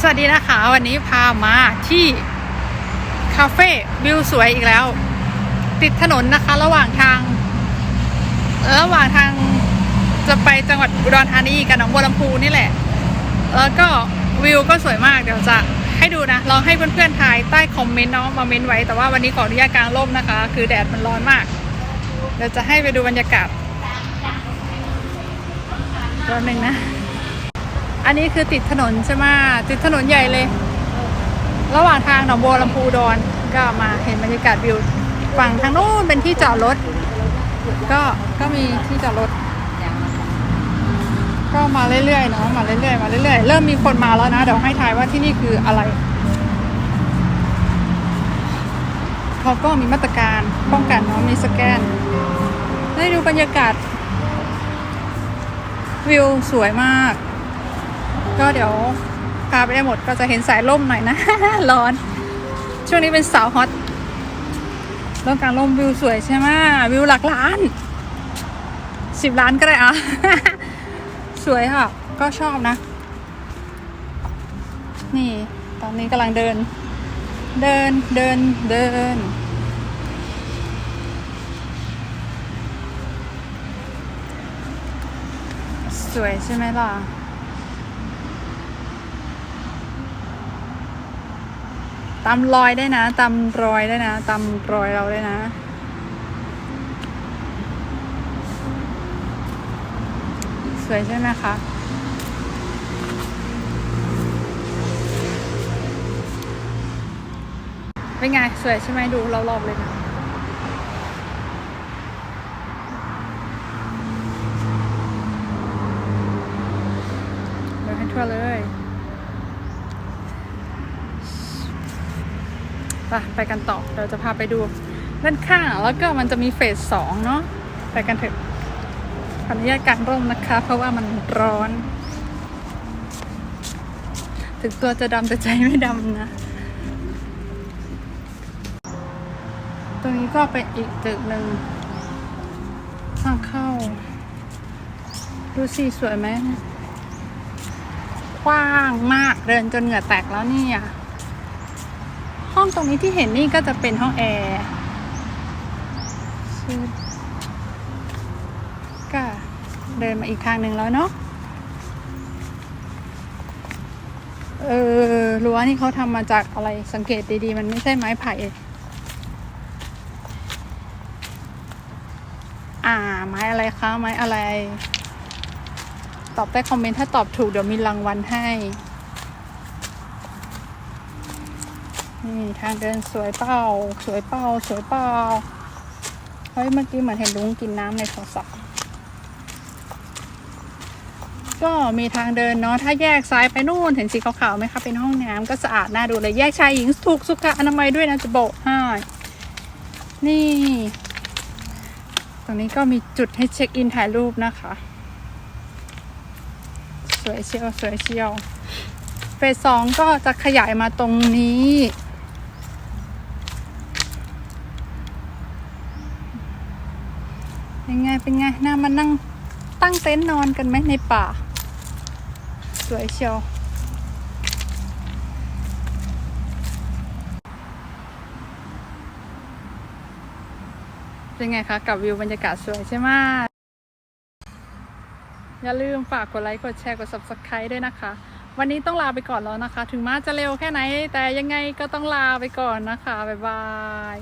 สวัสดีนะคะ วันนี้พามาที่คาเฟ่วิวสวยอีกแล้ว ติดถนนนะคะ ระหว่างทาง ระหว่างทางจะไปจังหวัดอุดรธานีกับหนองบัวลำพูนี่แหละ แล้วก็วิวก็สวยมากเดี๋ยวจะให้ดูนะ ลองให้เพื่อนๆถ่ายใต้คอมเมนต์เนาะมาเมนต์ไว้ แต่ว่าวันนี้ขออนุญาตกลางร่มนะคะ คือแดดมันร้อนมาก เดี๋ยวจะให้ไปดูบรรยากาศแป๊บนึงนะ อันนี้คือติดถนนใช่ไหมติดถนนใหญ่เลย ระหว่างทางหนองบัวลำพูดอนก็มาเห็นบรรยากาศวิวฝั่งทางโน้นเป็นที่จอดรถ ก็ก็มีที่จอดรถ ก็มาเรื่อยๆเนาะมาเรื่อยๆมาเรื่อยๆเริ่มมีคนมาแล้วนะเดี๋ยวให้ทายว่าที่นี่คืออะไรเขาก็มีมาตรการป้องกันเนาะมีสแกนได้ดูบรรยากาศวิวสวยมาก ก็เดี๋ยวพาไปได้หมดก็จะเห็นสายล่มหน่อยนะ ร้อน ช่วงนี้เป็นสาวฮอตเรื่องการล่มวิวสวยใช่ไหมวิวหลักล้านสิบล้านก็ได้อะสวยค่ะ ก็ชอบนะ นี่ตอนนี้กำลังเดิน เดินเดินเดิน สวยใช่ไหมล่ะ ตามรอยได้นะตามรอยได้นะตามรอยเราได้นะ สวยใช่ไหมคะเป็นไง สวยใช่ไหมดูเรอบเลยนะ เดินให้ทั่วเลย ไปไปกันต่อเราจะพาไปดูด้านข้างแล้วก็มันจะมีเฟสสองเนาะไปกันเถอะขออนุญาตกางร่มนะคะ เพราะว่ามันร้อน ถึงตัวจะดำแต่ใจไม่ดำนะ ตรงนี้ก็เป็นอีกตึกหนึ่งทางเข้า ดูสิสวยไหมกว้างมากเดินจนเหงื่อแตกแล้วนี่ย ห้องตรงนี้ที่เห็นนี่ก็จะเป็นห้องแอร์ชื่อก็เดินมาอีกทางหนึ่งแล้วเนาะเออรั้วนี่เขาทำมาจากอะไรสังเกตดีๆ มันไม่ใช่ไม้ไผ่อ่า ไม้อะไรคะ ไม้อะไร ตอบใต้คอมเมนต์ถ้าตอบถูกเดี๋ยวมีรางวัลให้ นี่ทางเดินสวยเป้า สวยเป้า สวยเป้า เฮ้ย เมื่อกี้เหมือนเห็นลุงกินน้ำในโทรศัพท์ ก็มีทางเดินเนาะ ถ้าแยกซ้ายไปนู่น เห็นสีขาวๆไหมคะ เป็นห้องน้ำก็สะอาดน่าดูเลย แยกชายหญิงถูกสุขอนามัยด้วยนะจะบอกให้นี่ ตรงนี้ก็มีจุดให้เช็คอินถ่ายรูปนะคะ สวยเชียว สวยเชียวเฟสสองก็จะขยายมาตรงนี้ เป็นไงเป็นไงน่ามานั่งตั้งเต็นท์นอนกันไหมในป่า สวยเชียวเป็นไงคะกับวิวบรรยากาศสวยใช่ไหมอย่าลืมฝากกดไลค์กดแชร์กด subscribe ด้วยนะคะ วันนี้ต้องลาไปก่อนแล้วนะคะ ถึงมาจะเร็วแค่ไหน แต่ยังไงก็ต้องลาไปก่อนนะคะ บ๊ายบาย